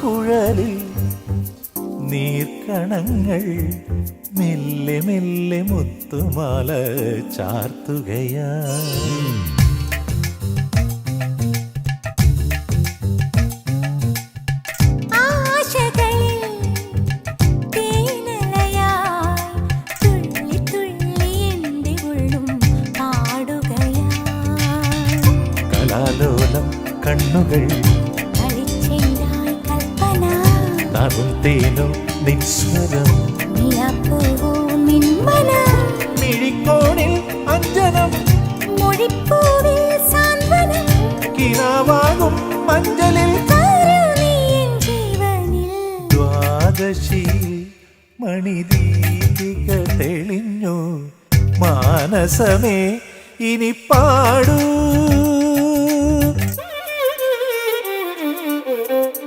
കുഴലിൽ നീർക്കണങ്ങൾ മെല്ലെ മെല്ലെ മുത്തുമാല ചാർത്തുകയാ. ആശകളിൽ നറും തേനോ നിന്മന മിഴിക്കോണിൽ അഞ്ജനം. കിനാവാകും മഞ്ചലിൽ ദ്വാദശി മണിദീപിക തെളിഞ്ഞു. മാനസമേ ഇനി പാടൂ.